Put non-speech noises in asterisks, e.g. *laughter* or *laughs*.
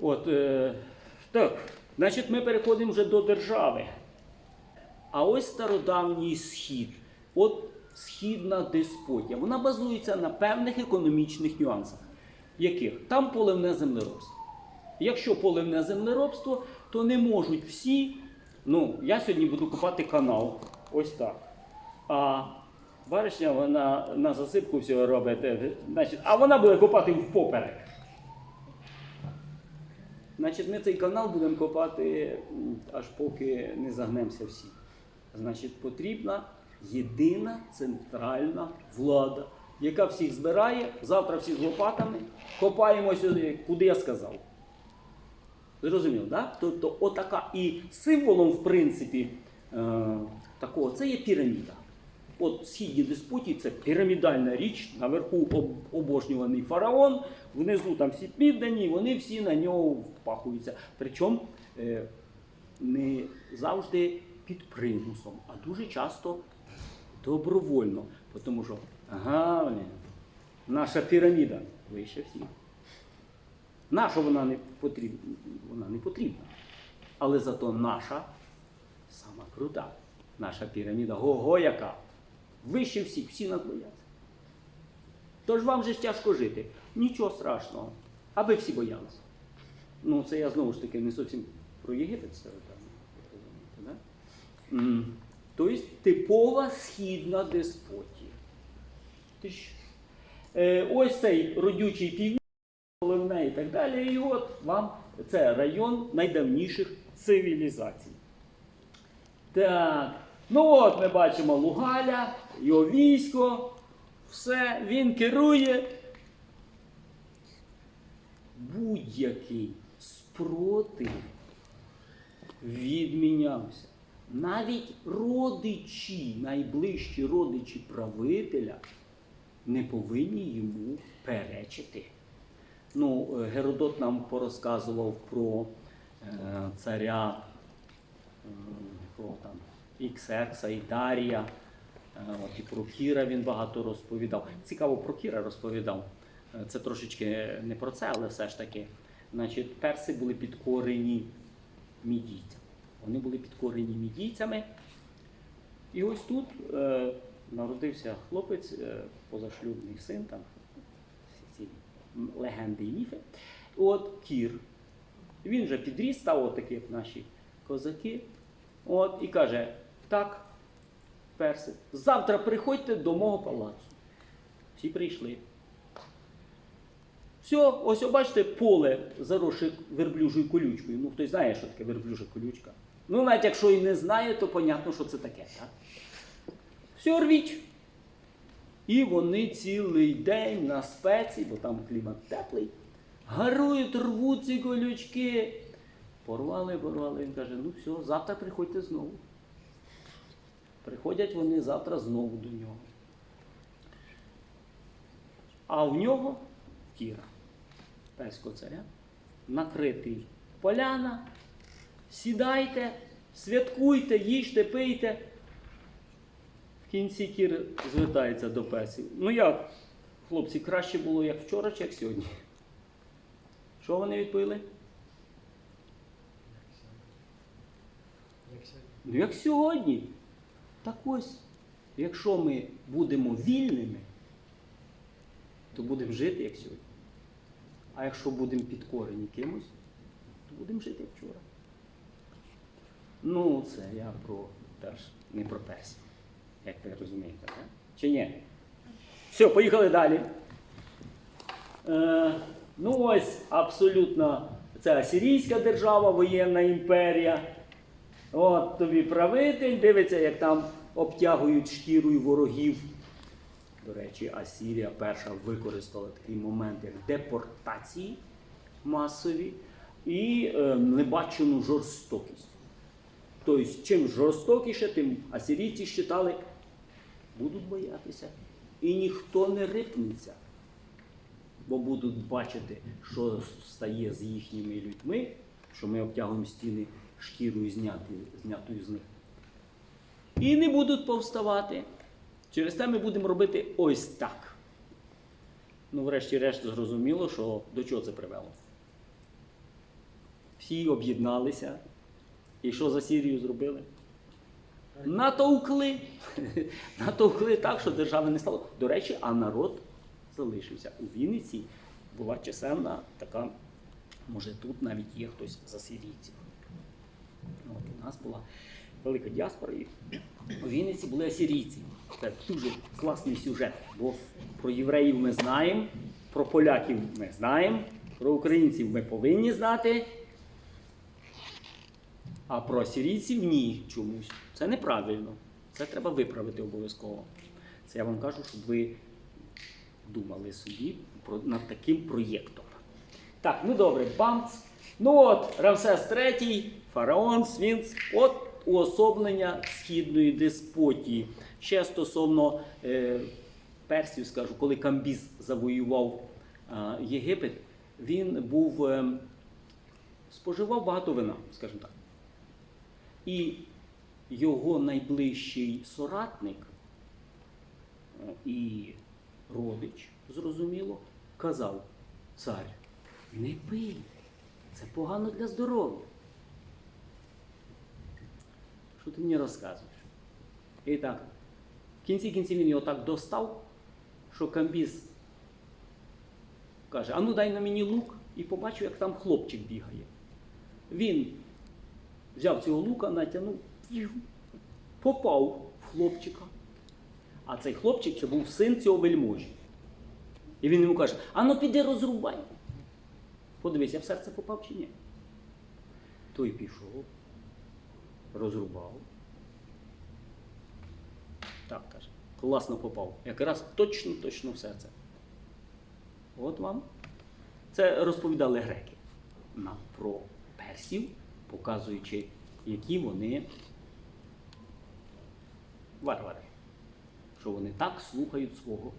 От, е, так, значить, ми переходимо вже до держави. А ось стародавній схід. От східна деспотія. Вона базується на певних економічних нюансах. Яких? Там поливне землеробство. Якщо поливне землеробство, то не можуть всі. Ну, я сьогодні буду купати канал. Ось так. А баришня вона на засипку всього робить. е, Значить, а вона буде копати впоперек. Значить, ми цей канал будемо копати аж поки не загнемося всі. Значить, потрібна єдина центральна влада, яка всіх збирає. Завтра всі з лопатами копаємо сюди, куди я сказав. Зрозумів, да? Тобто, отака. І символом, в принципі, е, такого це є піраміда. От в східній диспуті це пірамідальна річ, наверху обожнюваний фараон, внизу там всі піддані, вони всі на нього впахуються. Причому е, не завжди під примусом, а дуже часто добровольно. Тому що, ага, наша піраміда вище всіх. Наша вона не потрібна, вона не потрібна. Але зато наша сама крута. Наша піраміда го-го яка. Вище всіх, всі нас бояться. Тож вам же ж тяжко жити. Нічого страшного. Аби всі боялися. Ну, це я знову ж таки не зовсім про Єгипет стародавній, розумієте, Тобто типова східна деспотія. Е, ось цей родючий північ, головне і так далі. І от вам це район найдавніших цивілізацій. Так. Ну от ми бачимо Лугаля, його військо, все, він керує. Будь-який спротив відмінявся. Навіть родичі, найближчі родичі правителя не повинні йому перечити. Ну, е, Геродот нам порозказував про е, царя е, якого там Іксекса і Дарія. Е, От і про Кіра він багато розповідав. Цікаво, про Кіра розповідав. Е, Це трошечки не про це, але все ж таки. Значить, перси були підкорені мідійцям. Вони були підкорені мідійцями. І ось тут е, народився хлопець, е, позашлюбний син, там ці легенди і міфи. От Кір. Він вже підріс, став от такий, як наші козаки. От, і каже: так, перси, завтра приходьте до мого палацу. Всі прийшли. Все, ось бачите, поле заросше верблюжою колючкою. Ну, хтось знає, що таке верблюжа колючка. Ну, навіть якщо і не знає, то понятно, що це таке. Так? Все, рвіть. І вони цілий день на спеці, бо там клімат теплий, гарують, рвуть ці колючки. Порвали, порвали. Він каже, ну все, завтра приходьте знову. Приходять вони завтра знову до нього. А в нього Кіра, перського царя, накритий поляна. Сідайте, святкуйте, їжте, пийте. В кінці Кір звертається до персів. Ну як, хлопці, краще було як вчора, чи як сьогодні? Що вони відповіли? Ну, як сьогодні. Так ось, якщо ми будемо вільними, то будемо жити як сьогодні. А якщо будемо підкорені кимось, то будемо жити як вчора. Ну, це я про теж не про персів, як ви розумієте, так? Чи ні? Все, поїхали далі. Е, ну ось абсолютно це асирійська держава, воєнна імперія. От тобі правитель, дивиться, як там обтягують шкірою ворогів. До речі, Асірія перша використала такий момент, як депортації масові і е, небачену жорстокість. Тобто, чим жорстокіше, тим асирійці считали, будуть боятися. І ніхто не рипнеться, бо будуть бачити, що стає з їхніми людьми, що ми обтягуємо стіни шкірою знятою, знятою з них. І не будуть повставати. Через те ми будемо робити ось так. Ну, врешті-решт, зрозуміло, що до чого це привело. всі об'єдналися. І що за Сірію зробили? Натовкли. *laughs* Натовкли так, що держави не стало. До речі, а народ залишився. У Вінниці була чисельна така, може тут навіть є хтось за сирійців. От, у нас була велика діаспора, і у Вінниці були асирійці. Це дуже класний сюжет, бо про євреїв ми знаємо, про поляків ми знаємо, про українців ми повинні знати. А про асирійців ні чомусь. Це неправильно. Це треба виправити обов'язково. Це я вам кажу, щоб ви думали собі над таким проєктом. Так, ну добре, бамц. Ну от, Рамсес III, фараон, Свінц, от уособлення східної деспотії. Ще стосовно е, персів, скажу, коли Камбіз завоював е, Єгипет, він був е, споживав багато вина, скажімо так. І його найближчий соратник і родич, зрозуміло, казав: цар, не пий, це погано для здоров'я. Що ти мені розказуєш? І так, в кінці кінців він його так достав, що Камбіз каже: а ну дай на мені лук і побачив, як там хлопчик бігає. Він взяв цього лука, натягнув, попав в хлопчика. А цей хлопчик це був син цього вельможі. І він йому каже: а ну піди розрубай. Подивись, я в серце попав чи ні? Той пішов, розрубав. Так каже, класно попав. Якраз точно, точно в серце. От вам. Це розповідали греки нам про персів, показуючи, які вони варвари. Що вони так слухають свого